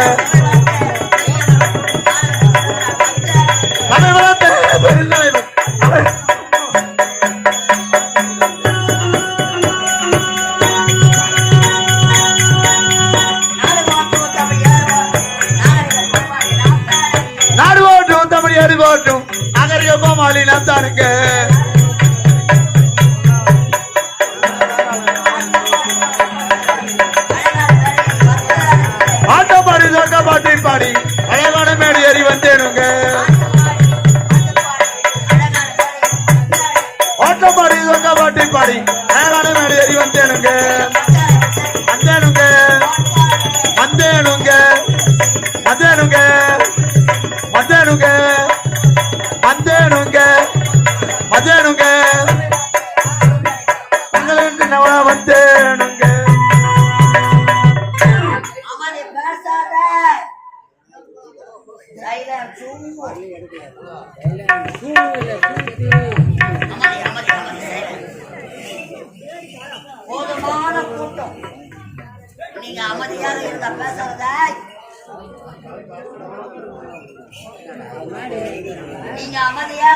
Yeah. பாட்டை பாடி. மேலான மேடை ஏறி வந்தேனுங்க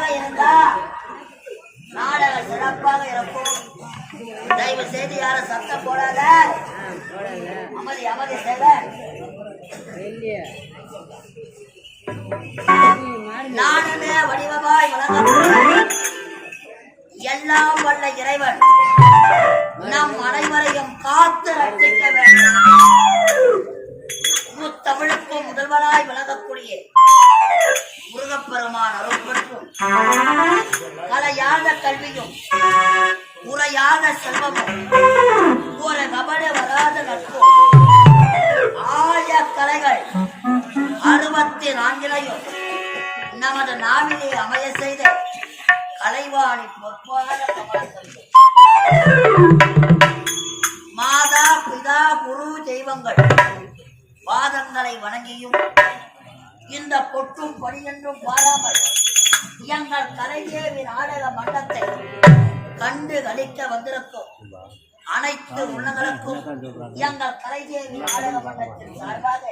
அமைதியாக இருந்தா நாடகம் சிறப்பாக இருக்கும். தயவு செய்து யாரும் சத்தம் போடாத. அமைதி அமைதி செய்த நானுமே வடிவமாய் வளர்ந்த எல்லாம் வல்ல இறைவன். நம் அனைவரையும் காத்து ரட்சிக்க வேண்டும். முத்தமிழுக்கும் முதல்வனாய் விளங்கக்கூடிய முருகப்பெருமான் அருள் பெற்றும் கலையாத கல்வியும் உரையாத செல்வமும் ஒரு கபட வராத நட்பும் ஆய கலைகள் அறுபத்தி நான்கிலையும் நமது நாவிலே அமைய செய்த கலைவாணி பொற்பாத மாதா பிதா குரு தெய்வங்கள் பாதங்களை வணங்கியும் இந்த பொட்டும் பணியென்றும் பாராமல் எங்கள் கலைதேவி நாடக மண்டத்தை கண்டு கழிக்க வந்திருக்கும் அனைத்து உள்ளங்களுக்கும் எங்கள் கலைதேவி நாடக மன்றத்தின் சார்பாக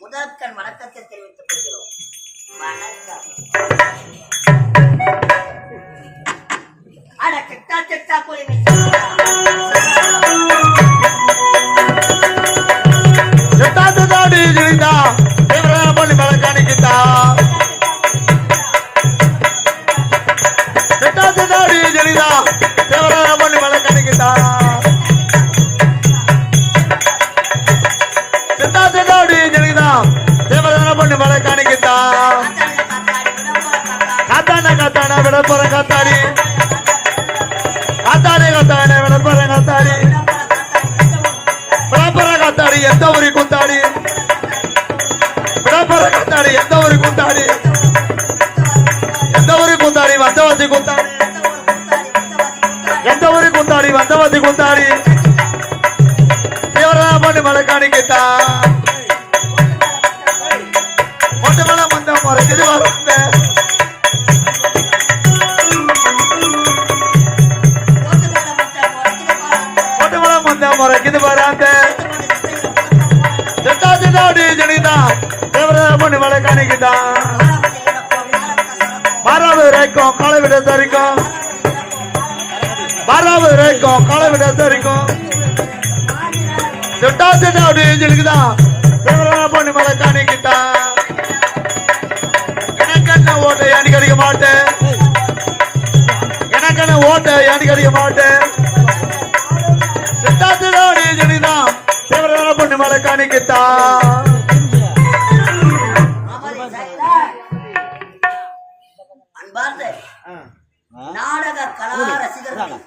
முதற்கண் வணக்கத்தை தெரிவித்துக் கொள்கிறோம். வணக்கம். அட கிட்டா கிட்டா குருவி செட்டாத்து அன்பார்ந்த நாடக கலா ரசிகர்களே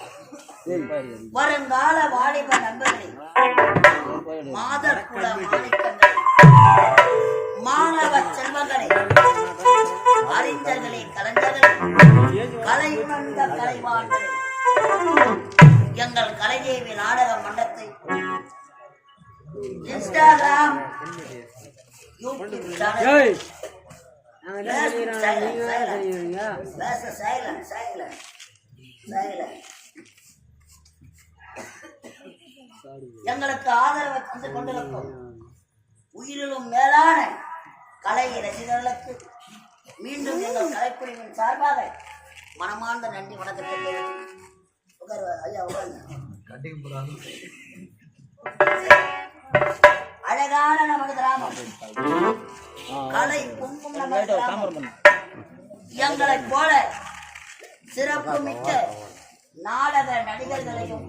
வருங்கால வாலிப நண்பர்களே மாதர் குல மாணிக்கங்களே மாணவ செல்வங்களே அறிஞர்களே கலைஞர்களே கலை உணர்ந்த கலைவான்களே எங்கள் கலைதேவி நாடக மன்றத்தை இன்ஸ்டாகிராம். யூடியூப் சேனல் பேச சைலண்ட் சைலண்ட் சைலண்ட் எங்களுக்கு ஆதரவை தந்து கொண்டிருக்கும். உயிரிலும் மேலான கலை ரசிகர்களுக்கு மீண்டும் எங்கள் கலைக்குழுவின் சார்பாக மனமார்ந்த நன்றி வணக்கத்தை ஐயா உட்காருங்க. அழகான நமது கிராமம். கலை பொங்கும் நமது கிராமம். எங்களைப் போல சிறப்பு மிக்க நாடக நடிகர்களையும்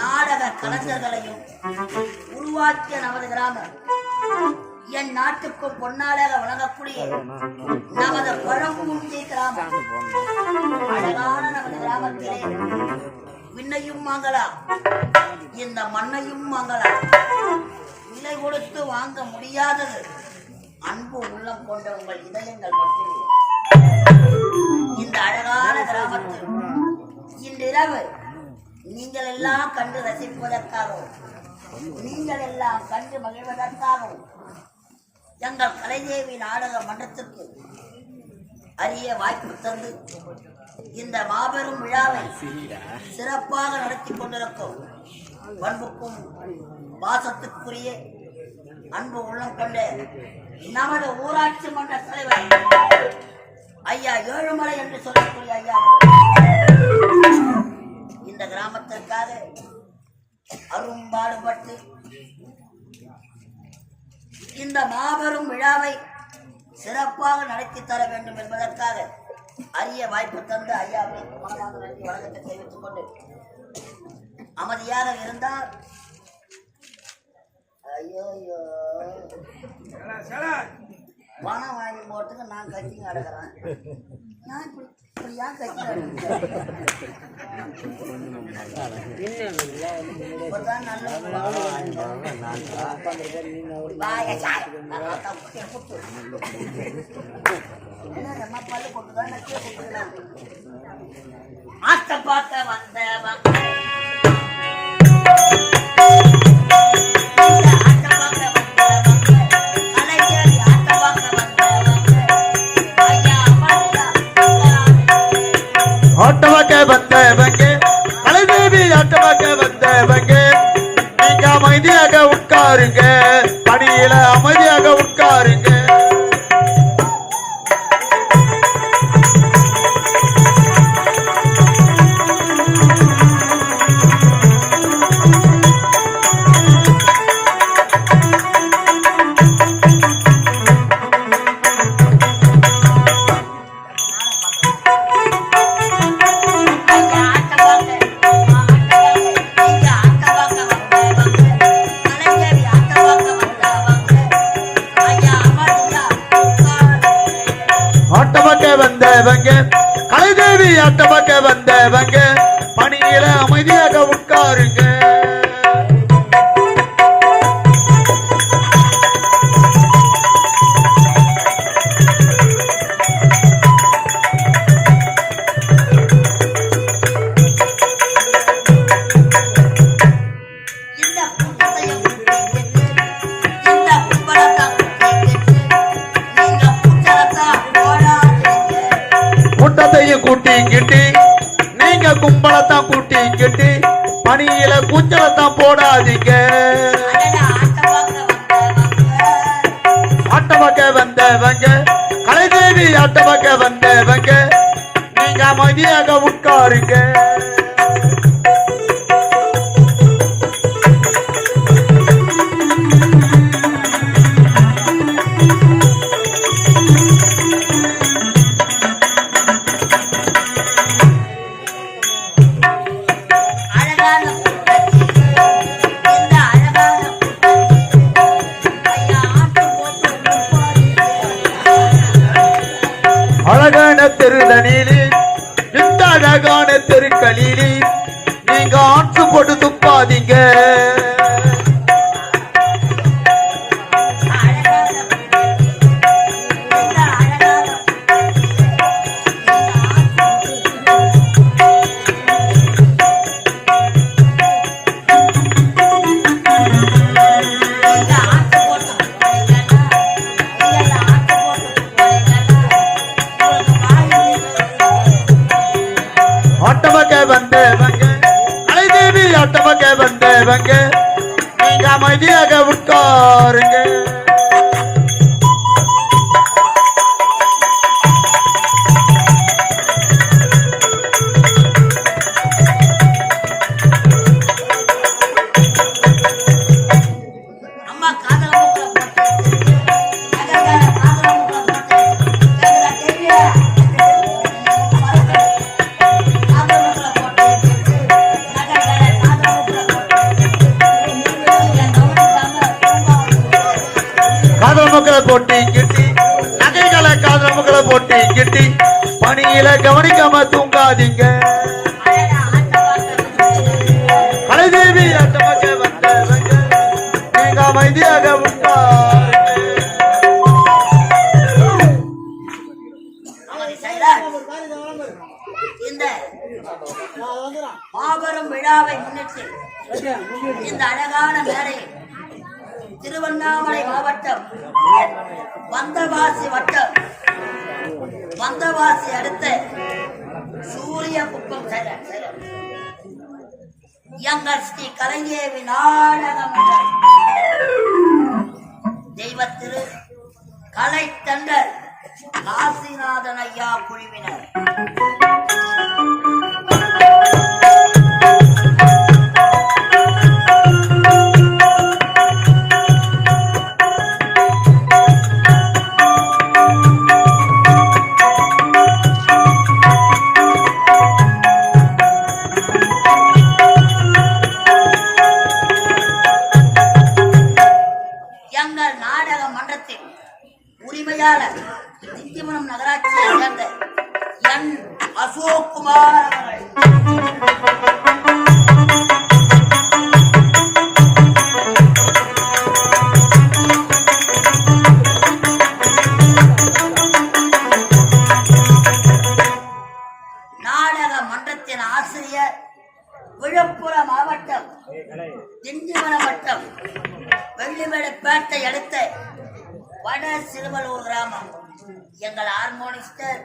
நாடக கலைஞர்களையும் உருவாக்கிய நமது கிராமம். என் நாட்டுக்கும் பொன்னாளாக வழங்கக்கூடிய நமது பழம்பூஞ்சி கிராமம். அழகான நமது கிராமத்திலே விண்ணையும் வாங்கலாம் இந்த மண்ணையும் வாங்கலாம் விலை கொடுத்து வாங்க முடியாதது. அன்பு உள்ளம் கொண்ட உங்கள் இதயங்கள் மட்டுமே. இந்த அழகான கிராமத்தில் இன்றிரவு நீங்கள் எல்லாம் கண்டு ரசிப்பதற்காகவும் நீங்கள் எல்லாம் கண்டு மகிழ்வதற்காகவும் எங்கள் கலைதேவி நாடக மன்றத்திற்கு அரிய வாய்ப்பு தந்து இந்த மாபெரும் விழாவை சிறப்பாக நடத்தி கொண்டிருக்கும் பண்புக்கும் பாசத்துக்குரிய அன்பு உள்ளம் கொண்ட நமது ஊராட்சி மன்ற தலைவர் ஐயா ஏழுமலை என்று சொல்லக்கூடிய ஐயா இந்த கிராமத்திற்காக அரும்பாடுபட்டு இந்த மாபெரும் விழாவை சிறப்பாக நடத்தி தர வேண்டும் என்பதற்காக அரிய வாய்ப்பு தந்து ஐயாவை மனமார்ந்த வணக்கத்தை தெரிவித்துக் கொண்டு அமைதியாக இருந்தால் ஐயோ ஐயோ பணம் வாங்கி போட்டுக்கு நான் கட்சி அடக்கிறேன் நான் இப்படி இப்படி ஏன் கட்சி இப்பதான் நல்ல வந்தவங்க கலைதேவி ஆட்டமாக்க வந்தவங்க. கூட்டிக்கிட்டு நீங்க கும்பலத்தான் கூட்டிக்கிட்டு பணியில கூச்சலத்தான் போடாதீங்க. அடடா, ஆட்ட பார்க்க ஆட்டமாக்க வந்தவங்க, கலைதேவி ஆட்டமாக்க வந்தவங்க நீங்க அமைதியாக உட்காருங்க. தெருதனிலே இந்த அழகான தெருக்களிலே நீங்க ஆற்று போட்டு துப்பாதீங்க. கவனிக்காம கலைதேவி அத்தமக்க வந்தவங்க. நீங்க அமைதியாக உட்காருங்க இந்த மாபெரும் விழாவை முன்னிட்டு இந்த அழகான மேடை திருவண்ணாமலை மாவட்டம் வந்தவாசி வட்டம் வந்தவாசி அடுத்த சூரிய குப்பம் செயலர் செயலர். எங்கள் ஸ்ரீ கலைஞேவி நாடகம் தெய்வத்திரு கலை தண்டர் காசிநாதன் ஐயா குழுவினர் திண்டிவன வட்டம் வட்டம் வெள்ளிமலைப்பேட்டை அடுத்த வட சிறுவலூர் கிராமம். எங்கள் ஹார்மோனிஸ்டர்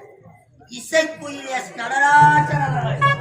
இசைக்குயில் எஸ் நடராஜன் அவர்கள்.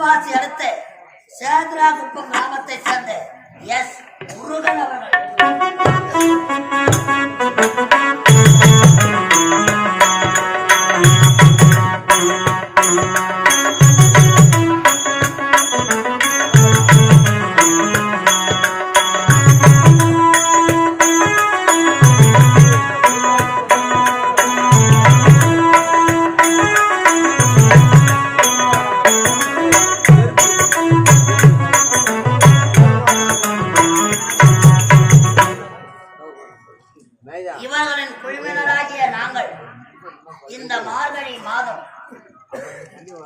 வந்தவாசி அடுத்த சேத்ராகுப்பம் கிராமத்தை சேர்ந்த எஸ் முருகன் அவர்கள். இந்த மார்கழி மாதம்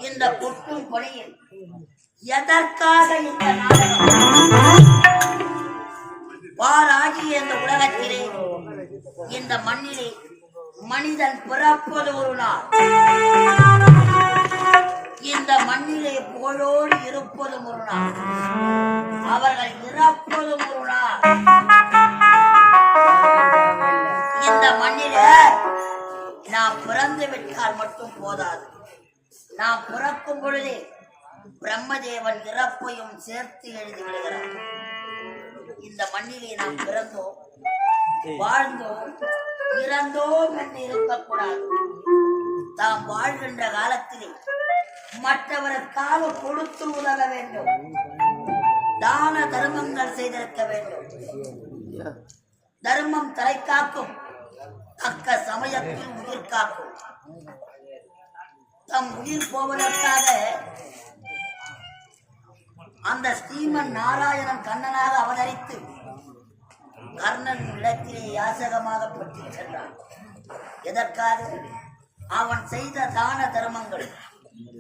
இந்த பொட்டும் கொலையில் எதற்காக இந்த நாடகம்? இந்த உலகத்திலே இந்த மண்ணிலே மனிதன் பிறப்பது ஒரு நாள். இந்த மண்ணிலே புகழோடு இருப்பதும் ஒரு நாள். அவர்கள் இறப்பதும் ஒரு நாள். இந்த மண்ணிலே நாம் பிறந்து விட்டால் மட்டும் போதாது. நாம் பிறக்கும் பொழுதே பிரம்மதேவன் இறப்பையும் சேர்த்து எழுதி விடுகிறார். இந்த மண்ணிலே நாம் பிறந்தோம் வாழ்ந்தோம் இறந்தோம் என்று இருக்கக்கூடாது. தாம் வாழ்கின்ற காலத்திலே மற்றவருக்காக கொடுத்து உதவ வேண்டும். தான தர்மங்கள் செய்திருக்க வேண்டும். தர்மம் தலை காக்கும். தக்க சமயத்தில் உயிர் காக்கும். தம் உயிர் போவதற்காக அந்த ஸ்ரீமன் நாராயணன் கண்ணனாக அவதரித்து கர்ணன் இடத்திலே யாசகமாக பெற்று சென்றான். எதற்காக? அவன் செய்த தான தர்மங்கள்.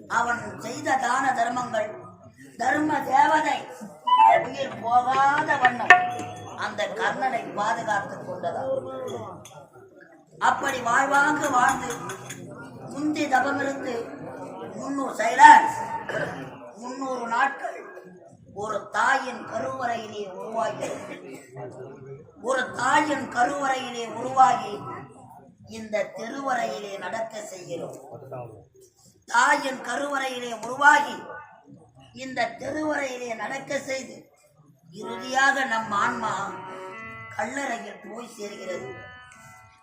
அவன் செய்த தான தர்மங்கள் தர்ம தேவதை. உயிர் போகாத வண்ணம் அந்த கர்ணனை பாதுகாத்துக் கொண்டதா அப்படி வாழ்வாங்கு வாழ்ந்து முந்தி தபமிருந்து முன்னூறு சைலன்ஸ் முன்னூறு நாட்கள் ஒரு தாயின் கருவறையிலே உருவாகி ஒரு தாயின் கருவறையிலே உருவாகி இந்த தெருவறையிலே நடக்க செய்கிறோம். தாயின் கருவறையிலே உருவாகி இந்த திருவறையிலே நடக்க செய்து இறுதியாக நம் ஆன்மா கல்லறையில் போய் சேர்கிறது.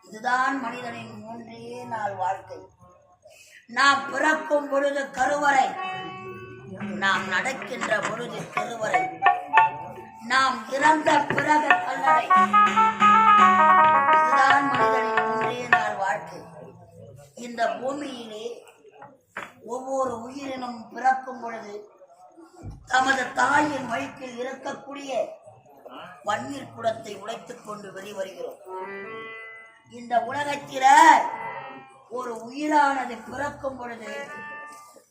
இதுதான் மனிதனின் மூன்றே நாள் வாழ்க்கை. நாம் பிறக்கும் பொழுது கருவறை நாம் நடக்கின்ற பொழுது கருவறை நாம் இறந்த பிறகு கல்லறை. இதுதான் மனிதனின் மூன்றே நாள் வாழ்க்கை. இந்த பூமியிலே ஒவ்வொரு உயிரினும் பிறக்கும் பொழுது தமது தாயின் வயிற்றில் இருக்கக்கூடிய பன்னீர் குடத்தை உடைத்துக் கொண்டு வெளிவருகிறோம். இந்த உலகத்தில ஒரு உயிரானது பிறக்கும் பொழுது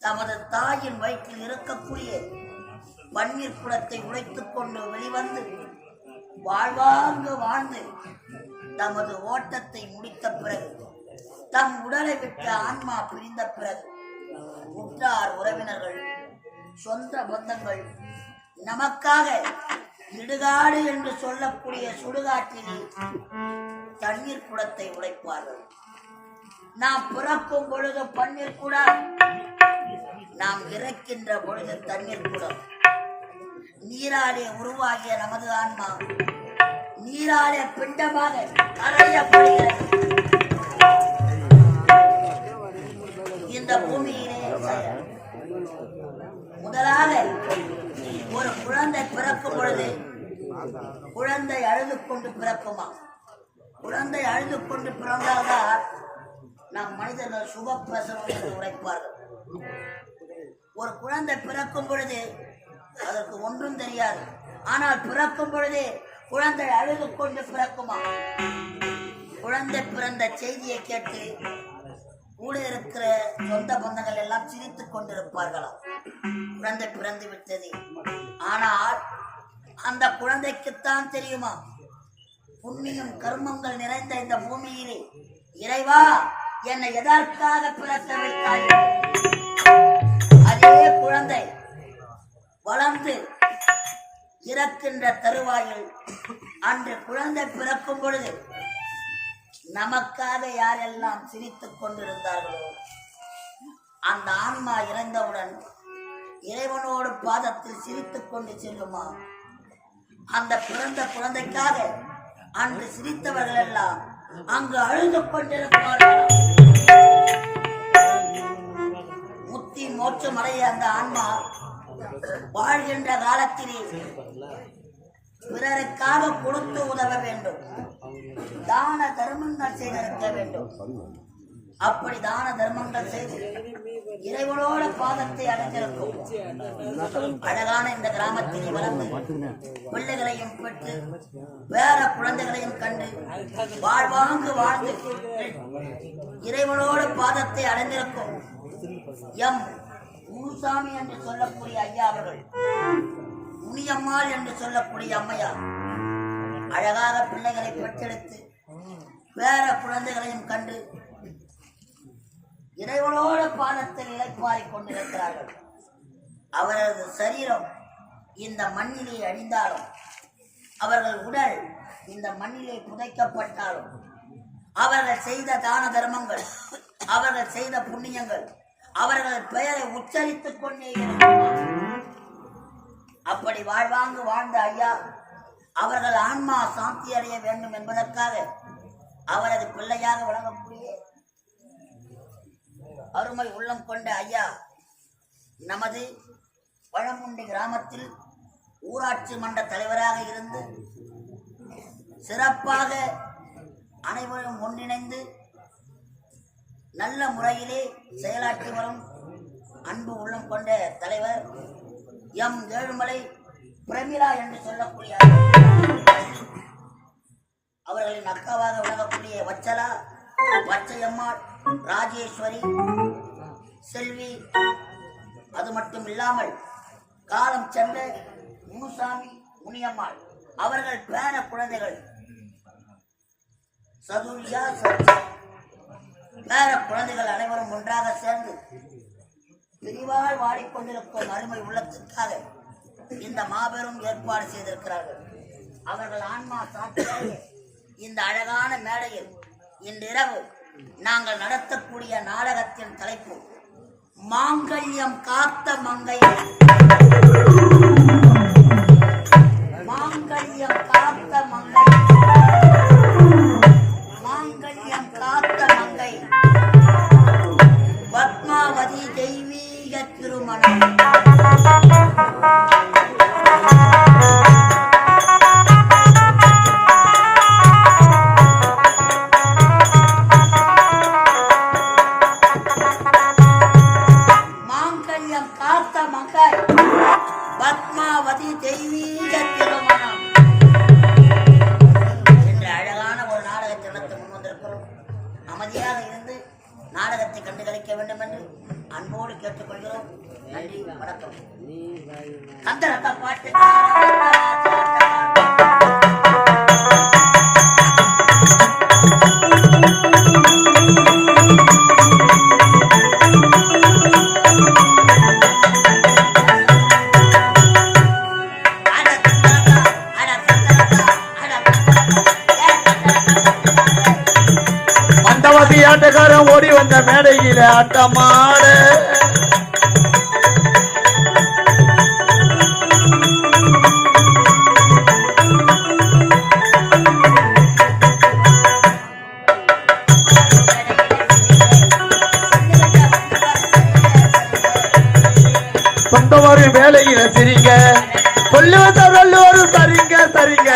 தமது தாயின் வயிற்றில் இருக்கக்கூடிய பன்னீர் குலத்தை உடைத்துக் கொண்டு வெளிவந்து வாழ்வாங்கு வாழ்ந்து தமது ஓட்டத்தை முடித்த பிறகு தம் உடலை விட்ட ஆன்மா பிரிந்த பிறகு உற்றார் உறவினர்கள் சொந்த பந்தங்கள் நமக்காக இடுகாடு என்று சொல்லக்கூடிய சுடுகாட்டிலே தண்ணீர் குடத்தை உடைப்பார்கள். நாம் பிறக்கும் பொழுது பன்னீர் குடம் நாம் இறக்கின்ற பொழுது தண்ணீர் குடம். நீராலே உருவாகிய நமது ஆன்மா நீராலே பிண்டமாக இந்த பூமியிலே முதலாக ஒரு குழந்தை பிறக்கும் பொழுது குழந்தை அழுது கொண்டு பிறக்குமா குழந்தை அழுது கொண்டு பிறந்தால்தான் நம் மனிதர்கள் சுகப்பிரசவம் என்று உரைப்பார்கள். ஒரு குழந்தை பிறக்கும் பொழுது அதற்கு ஒன்றும் தெரியாது. ஆனால் பிறக்கும் பொழுது குழந்தை அழுது கொண்டு பிறக்குமா? குழந்தை பிறந்த செய்தியை கேட்டு கூட இருக்கிற சொந்த பந்தங்கள் எல்லாம் சிரித்துக் கொண்டிருப்பார்களாம். குழந்தை பிறந்து விட்டது. ஆனால் அந்த குழந்தைக்குத்தான் தெரியுமா? புண்ணியம் கர்மங்கள் நிறைந்த இந்த பூமியிலே. இறைவா என்னை எதற்காக பிறக்க வைத்தாய்? அதே குழந்தை வளர்ந்து இறக்கின்ற தருவாயில் அன்று குழந்தை பிறக்கும் பொழுது நமக்காக யாரெல்லாம் சிரித்துக் கொண்டிருந்தார்களோ அந்த ஆன்மா இறந்தவுடன் இறைவனோடு பாதத்தில் சிரித்துக் கொண்டு செல்லுமா? அந்த பிறந்த குழந்தைக்காக அன்று சிரித்தவர்கள் எல்லாம் அங்கு அழுது கொண்டிருப்பார்கள் முத்தி மோட்சம் அடைய அந்த ஆன்மா வாழ்கின்ற காலத்திலே பிறருக்காக கொடுத்து உதவ வேண்டும். தான தர்மங்கள் செய்திருக்க வேண்டும். அப்படி தான தர்மங்கள் செய்து இறைவனோட பாதத்தை அடைந்திருக்கும். அழகான இந்த கிராமத்தில் வளர்ந்து பிள்ளைகளையும் பெற்று வேற குழந்தைகளையும் கண்டு வாழ்வாங்கு வாழ்ந்து இறைவனோட பாதத்தை அடைந்திருக்கும். எம். குருசாமி என்று சொல்லக்கூடிய ஐயா அவர்கள் முனியம்மாள் என்று சொல்லக்கூடிய அம்மையார் அழகாக பிள்ளைகளை பெற்றெடுத்து வேற குழந்தைகளையும் கண்டு இறைவனோட பாதத்தில் இலைப்பாரிக் கொண்டிருக்கிறார்கள். அவரது சரீரம் இந்த மண்ணிலே அழிந்தாலும் அவர்கள் உடல் இந்த மண்ணிலே புதைக்கப்பட்டாலும் அவர்கள் செய்த தான தர்மங்கள் அவர்கள் செய்த புண்ணியங்கள் அவர்கள் பெயரை உச்சரித்துக் கொண்டே அப்படி வாழ்வாங்கு வாழ்ந்த ஐயா அவர்கள் ஆன்மா சாந்தி அடைய வேண்டும் என்பதற்காக அவரது பிள்ளையாக வழங்கக்கூடிய அருமை உள்ளம் கொண்ட ஐயா நமது பழமுண்டி கிராமத்தில் ஊராட்சி மன்ற தலைவராக இருந்து சிறப்பாக அனைவரும் ஒன்றிணைந்து நல்ல முறையிலே செயலாற்றி வரும் அன்பு உள்ளம் கொண்ட தலைவர் எம் ஏழுமலை பிரமிளா என்று சொல்லக்கூடிய அவர்களின் அக்காவாக விளங்கக்கூடிய வச்சலா வச்சையம்மாள் ராஜேஸ்வரி செல்வி. அது மட்டும் இல்லாமல் காலம் சென்ற முனுசாமி முனியம்மாள் அவர்கள் பேர குழந்தைகள். சதுரியா சர்ச்சா. பேர குழந்தைகள் அனைவரும் ஒன்றாக சேர்ந்து பிரிவால் வாடிக்கொண்டிருக்கும் அருமை உள்ளத்திற்காக இந்த மாபெரும் ஏற்பாடு செய்திருக்கிறார்கள். அவர்கள் ஆன்மா சாட்சியாக இந்த அழகான மேடையில் இன்றிரவு நாங்கள் நடத்தக்கூடிய நாடகத்தின் தலைப்பு மாங்கல்யம் காத்த மங்கை மாங்கல்யம் காத்த மங்கை. மாங்கல்யம் காத்த மங்கை. பத்மாவதி தெய்வீக திருமணம். ஆட்டக்காரன் ஓடி வந்த மேடையில ஆட்டமாட. சொந்தமாரி வேலையில சிரிங்க. சொல்லுவத வள்ளுவரும் சரிங்க சரிங்க.